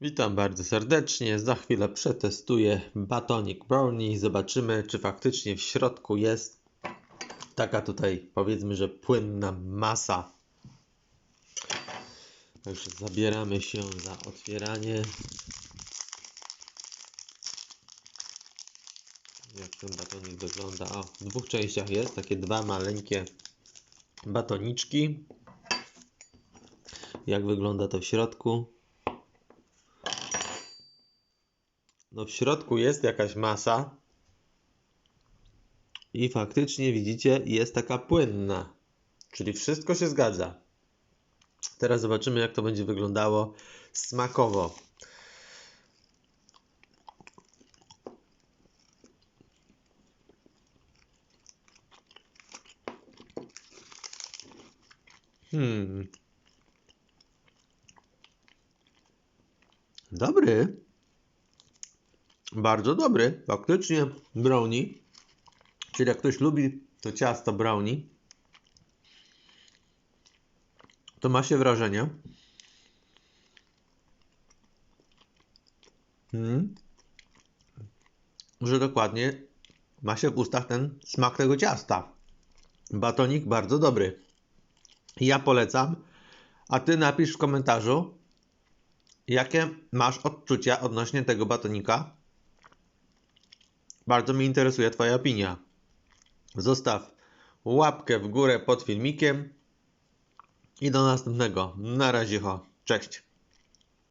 Witam bardzo serdecznie. Za chwilę przetestuję batonik brownie. Zobaczymy, czy faktycznie w środku jest taka tutaj, powiedzmy, że płynna masa. Także zabieramy się za otwieranie. Jak ten batonik wygląda? O, w dwóch częściach jest. Takie dwa maleńkie batoniczki. Jak wygląda to w środku? No w środku jest jakaś masa i faktycznie widzicie jest taka płynna. Czyli wszystko się zgadza. Teraz zobaczymy jak to będzie wyglądało smakowo. Hmm. Dobry. Bardzo dobry, faktycznie brownie. Czyli jak ktoś lubi to ciasto brownie, to ma się wrażenie, mm, że dokładnie ma się w ustach ten smak tego ciasta. Batonik bardzo dobry. Ja polecam, a ty napisz w komentarzu, jakie masz odczucia odnośnie tego batonika. Bardzo mnie interesuje Twoja opinia. Zostaw łapkę w górę pod filmikiem i do następnego. Na razie, ho. Cześć.